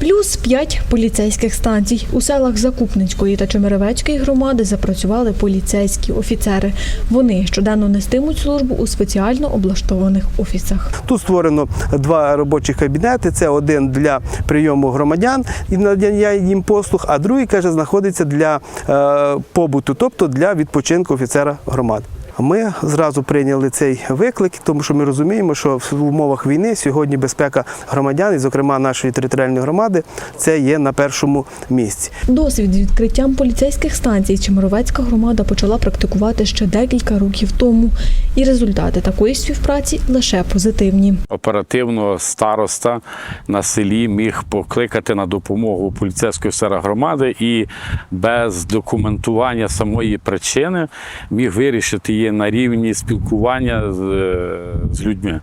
Плюс п'ять поліцейських станцій. У селах Закупницької та Чемеревецької громади запрацювали поліцейські офіцери. Вони щоденно нестимуть службу у спеціально облаштованих офісах. Тут створено два робочі кабінети. Це один для прийому громадян і надання їм послуг, а другий каже, знаходиться для е, побуту, тобто для відпочинку офіцера громади. Ми зразу прийняли цей виклик, тому що ми розуміємо, що в умовах війни сьогодні безпека громадян, і, зокрема нашої територіальної громади, це є на першому місці. Досвід з відкриттям поліцейських станцій Чемеровецька громада почала практикувати ще декілька років тому. І результати такої співпраці лише позитивні. Оперативно староста на селі міг покликати на допомогу поліцейської офіцера громади і без документування самої причини міг вирішити її на рівні спілкування з, е, з людьми.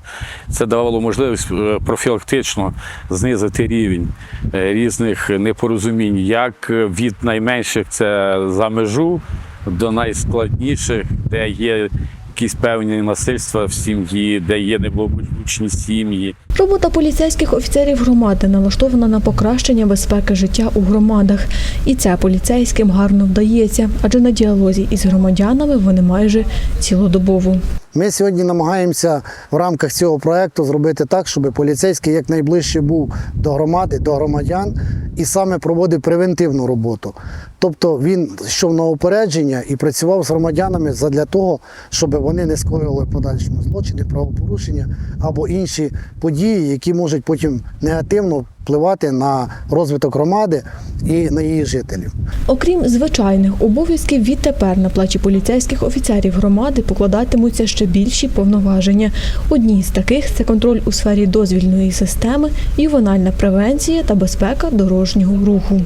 Це давало можливість е, профілактично знизити рівень е, різних непорозумінь, як від найменших це за межу до найскладніших, де є якісь певні насильства в сім'ї, де є неблагополучні сім'ї. Робота поліцейських офіцерів громади налаштована на покращення безпеки життя у громадах. І це поліцейським гарно вдається, адже на діалозі із громадянами вони майже цілодобово. Ми сьогодні намагаємося в рамках цього проекту зробити так, щоб поліцейський якнайближче був до громади, до громадян і саме проводив превентивну роботу. Тобто він йшов на упередження і працював з громадянами для того, щоб вони не скоювали подальшому злочини, правопорушення або інші події, які можуть потім негативно впливати на розвиток громади і на її жителів. Окрім звичайних обов'язків, відтепер на плечі поліцейських офіцерів громади покладатимуться ще більші повноваження. Одні з таких це контроль у сфері дозвільної системи, ювенальна превенція та безпека дорожнього руху.